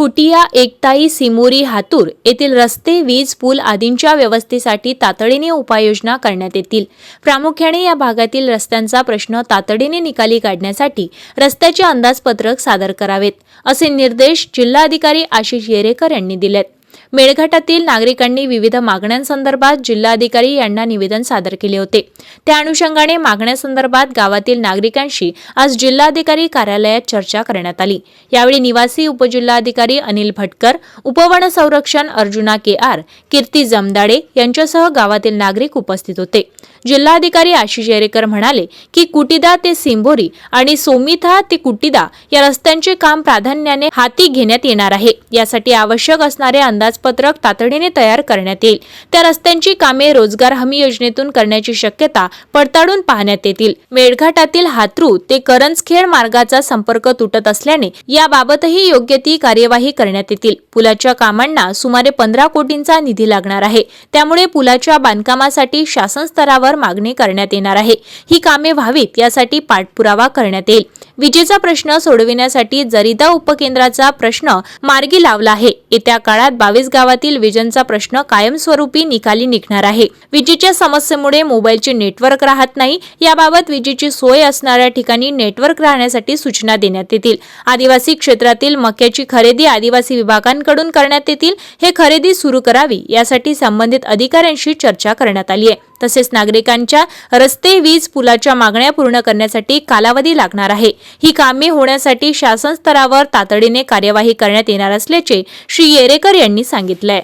खुटिया एकताई सिमोरी हातूर येथील रस्ते वीज पूल आदींच्या व्यवस्थेसाठी तातडीने उपाययोजना करण्यात येतील. प्रामुख्याने या भागातील रस्त्यांचा प्रश्न तातडीने निकाली काढण्यासाठी रस्त्याचे अंदाजपत्रक सादर करावेत असे निर्देश जिल्हाधिकारी आशिष येरेकर यांनी दिलेत. मेळघाटातील नागरिकांनी विविध मागण्यांसंदर्भात जिल्हाधिकारी यांना निवेदन सादर केले होते. त्या अनुषंगाने मागण्यासंदर्भात गावातील नागरिकांशी आज जिल्हाधिकारी कार्यालयात चर्चा करण्यात आली. यावेळी निवासी उपजिल्हाधिकारी अनिल भटकर उपवन संरक्षण अर्जुना के आर कीर्ती जमदाडे यांच्यासह गावातील नागरिक उपस्थित होते. जिल्हाधिकारी आशिष येरेकर म्हणाले की कुटीदा ते सिंभोरी आणि सोमिथा ते कुटिदा या रस्त्यांचे काम प्राधान्याने हाती घेण्यात येणार आहे. यासाठी आवश्यक असणारे अंदाजपत्रक तातडीने तयार करण्यात येईल. त्या रस्त्यांची कामे रोजगार हमी योजनेतून करण्याची शक्यता पडताळून पाहण्यात येतील. मेळघाटातील हातरू ते करंजखेड मार्गाचा संपर्क तुटत असल्याने याबाबतही योग्य ती कार्यवाही करण्यात येतील. पुलाच्या कामांना सुमारे पंधरा कोटींचा निधी लागणार आहे. त्यामुळे पुलाच्या बांधकामासाठी शासन स्तरावर मागणी करण्यात येणार आहे. ही कामे व्हावीत यासाठी पाठपुरावा करण्यात येईल. विजेचा प्रश्न सोडविण्यासाठी जरीदा उपकेंद्राचा प्रश्न मार्गी लावला आहे. येत्या काळात बावीस गावातील विजेंचा प्रश्न कायमस्वरूपी निकाली निघणार आहे. विजेच्या समस्येमुळे मोबाईलचे नेटवर्क राहत नाही. याबाबत विजेची सोय असणाऱ्या ठिकाणी नेटवर्क राहण्यासाठी सूचना देण्यात येतील. आदिवासी क्षेत्रातील मक्याची खरेदी आदिवासी विभागांकडून करण्यात येतील. हे खरेदी सुरू करावी यासाठी संबंधित अधिकाऱ्यांशी चर्चा करण्यात आली आहे. तसेच नागरिकांच्या रस्ते वीज पुलाच्या मागण्या पूर्ण करण्यासाठी कालावधी लागणार आहे. ही कामे होण्यासाठी शासन स्तरावर तातडीने कार्यवाही करण्यात येणार असल्याचे श्री येरेकर यांनी सांगितलंय.